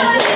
아,